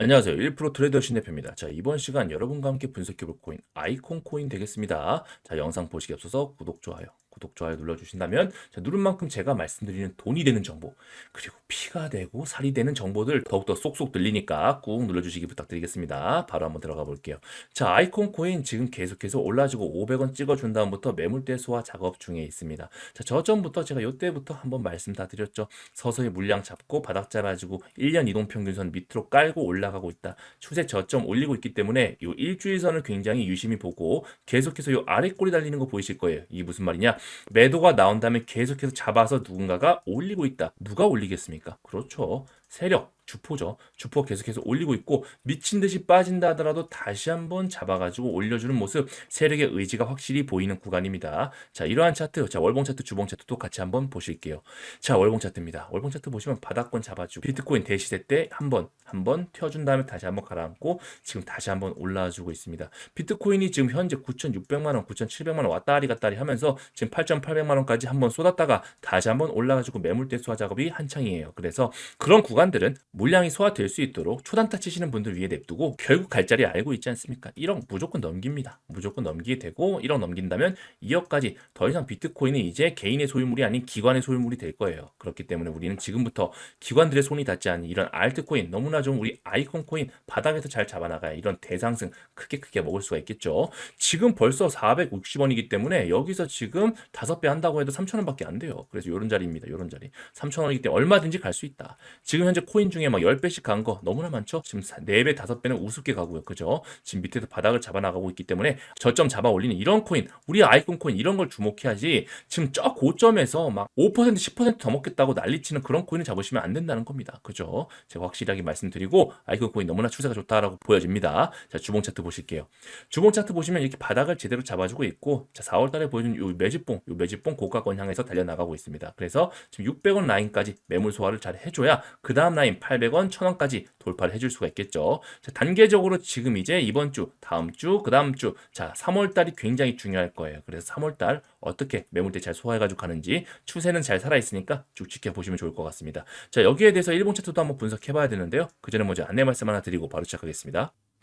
안녕하세요. 1% 트레이더 신대표입니다. 자, 이번 시간 여러분과 함께 분석해볼 코인 아이콘 코인 되겠습니다. 자, 영상 보시기 앞서서 구독, 좋아요, 구독, 좋아요 눌러주신다면 자, 누른 만큼 제가 말씀드리는 돈이 되는 정보 그리고 피가 되고 살이 되는 정보들 더욱더 쏙쏙 들리니까 꾹 눌러주시기 부탁드리겠습니다. 바로 한번 들어가 볼게요. 자, 아이콘 코인 지금 계속해서 올라지고 500원 찍어준 다음부터 매물대 소화 작업 중에 있습니다. 자, 저점부터 제가 요때부터 한번 말씀 다 드렸죠. 서서히 물량 잡고 바닥 잡아주고 1년 이동평균선 밑으로 깔고 올라가고 있다. 추세 저점 올리고 있기 때문에 요 일주일선을 굉장히 유심히 보고 계속해서 요 아래 꼬리 달리는 거 보이실 거예요. 이게 무슨 말이냐? 매도가 나온 다음에 계속해서 잡아서 누군가가 올리고 있다. 누가 올리겠습니까? 그렇죠. 세력, 주포죠. 주포 계속해서 올리고 있고 미친 듯이 빠진다 하더라도 다시 한번 잡아가지고 올려주는 모습 세력의 의지가 확실히 보이는 구간입니다. 자 이러한 차트, 자 월봉 차트, 주봉 차트도 같이 한번 보실게요. 자 월봉 차트입니다. 월봉 차트 보시면 바닥권 잡아주고 비트코인 대시세 때 한번 한번 튀어준 다음에 다시 한번 가라앉고 지금 다시 한번 올라와주고 있습니다. 비트코인이 지금 현재 9,600만 원, 9,700만 원 왔다리 갔다리 하면서 지금 8,800만 원까지 한번 쏟았다가 다시 한번 올라가지고 매물대 소화 작업이 한창이에요. 그래서 그런 구간들은 물량이 소화될 수 있도록 초단타 치시는 분들 위에 냅두고 결국 갈 자리 알고 있지 않습니까? 1억 무조건 넘깁니다. 무조건 넘기게 되고 1억 넘긴다면 2억까지 더 이상 비트코인은 이제 개인의 소유물이 아닌 기관의 소유물이 될 거예요. 그렇기 때문에 우리는 지금부터 기관들의 손이 닿지 않은 이런 알트코인 너무나 좀 우리 아이콘 코인 바닥에서 잘 잡아나가야 이런 대상승 크게 크게 먹을 수가 있겠죠. 지금 벌써 460원이기 때문에 여기서 지금 5배 한다고 해도 3,000원밖에 안 돼요. 그래서 이런 자리입니다. 이런 자리. 3,000원이기 때문에 얼마든지 갈 수 있다. 지금 현재 코인 중에 막 10배씩 간 거 너무나 많죠? 지금 4배, 5배는 우습게 가고요. 그죠? 지금 밑에서 바닥을 잡아나가고 있기 때문에 저점 잡아 올리는 이런 코인, 우리 아이콘 코인 이런 걸 주목해야지 지금 저 고점에서 막 5% 10%더 먹겠다고 난리치는 그런 코인을 잡으시면 안 된다는 겁니다. 그죠? 제가 확실하게 말씀드리고 아이콘 코인 너무나 추세가 좋다라고 보여집니다. 자, 주봉 차트 보실게요. 주봉 차트 보시면 이렇게 바닥을 제대로 잡아주고 있고 자, 4월 달에 보여준 요 매집봉, 요 매집봉 고가권 향해서 달려나가고 있습니다. 그래서 지금 600원 라인까지 매물 소화를 잘 해줘야 그 다음 라인 800원, 1000원까지 돌파를 해줄 수가 있겠죠. 자, 단계적으로 지금 이제 이번 주, 다음 주, 그 다음 주, 자, 3월 달이 굉장히 중요할 거예요. 그래서 3월 달 어떻게 매물대 잘 소화해가지고 가는지 추세는 잘 살아있으니까 쭉 지켜보시면 좋을 것 같습니다. 자, 여기에 대해서 일본 차트도 한번 분석해봐야 되는데요. 그 전에 먼저 안내 말씀 하나 드리고 바로 시작하겠습니다.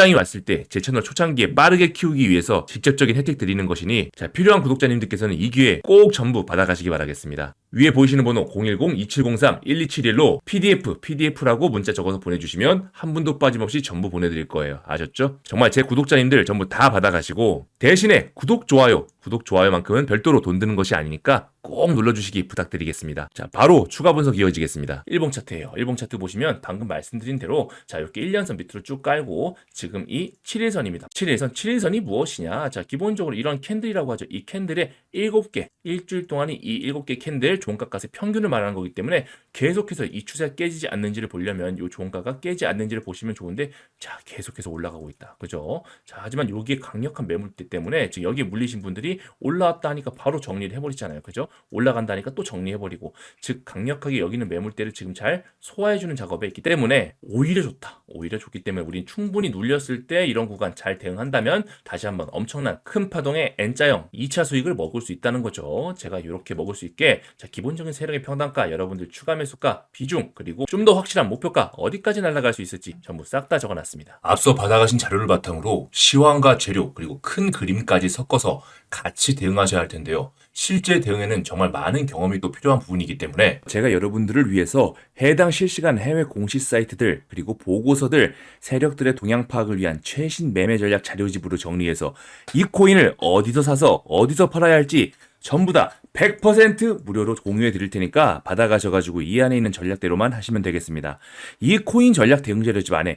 장이 왔을 때 제 채널 초창기에 빠르게 키우기 위해서 직접적인 혜택 드리는 것이니 자, 필요한 구독자님들께서는 이 기회 꼭 전부 받아가시기 바라겠습니다. 위에 보이시는 번호 010-2703-1271로 PDF, PDF라고 문자 적어서 보내주시면 한 분도 빠짐없이 전부 보내드릴 거예요. 아셨죠? 정말 제 구독자님들 전부 다 받아가시고 대신에 구독, 좋아요, 구독, 좋아요만큼은 별도로 돈 드는 것이 아니니까 꼭 눌러주시기 부탁드리겠습니다. 자, 바로 추가 분석 이어지겠습니다. 일봉 차트예요. 일봉 차트 보시면 방금 말씀드린 대로 자, 이렇게 1년선 밑으로 쭉 깔고 지금 이 7일선입니다. 7일선, 7일선이 무엇이냐? 자, 기본적으로 이런 캔들이라고 하죠. 이 캔들의 7개, 일주일 동안이 이 7개 캔들 종가값의 평균을 말하는 거기 때문에 계속해서 이 추세가 깨지지 않는지를 보려면 이 종가가 깨지 않는지를 보시면 좋은데 자, 계속해서 올라가고 있다. 그죠? 자, 하지만 여기에 강력한 매물대 때문에 지금 여기에 물리신 분 들이 올라왔다 하니까 바로 정리를 해버리잖아요. 그죠? 올라간다니까 또 정리해버리고 즉 강력하게 여기는 매물대를 지금 잘 소화해주는 작업에 있기 때문에 오히려 좋다. 오히려 좋기 때문에 우린 충분히 눌렸을 때 이런 구간 잘 대응한다면 다시 한번 엄청난 큰 파동의 N자형 2차 수익을 먹을 수 있다는 거죠. 제가 이렇게 먹을 수 있게 자 기본적인 세력의 평단가 여러분들 추가 매수가 비중 그리고 좀 더 확실한 목표가 어디까지 날아갈 수 있을지 전부 싹 다 적어놨습니다. 앞서 받아가신 자료를 바탕으로 시황과 재료 그리고 큰 그림까지 섞어서 같이 대응하셔야 할 텐데요. 실제 대응에는 정말 많은 경험이 또 필요한 부분이기 때문에 제가 여러분들을 위해서 해당 실시간 해외 공시 사이트들 그리고 보고서들 세력들의 동향 파악을 위한 최신 매매 전략 자료집으로 정리해서 이 코인을 어디서 사서 어디서 팔아야 할지 전부 다 100% 무료로 공유해 드릴 테니까 받아가셔가지고 이 안에 있는 전략대로만 하시면 되겠습니다. 이 코인 전략 대응 자료집 안에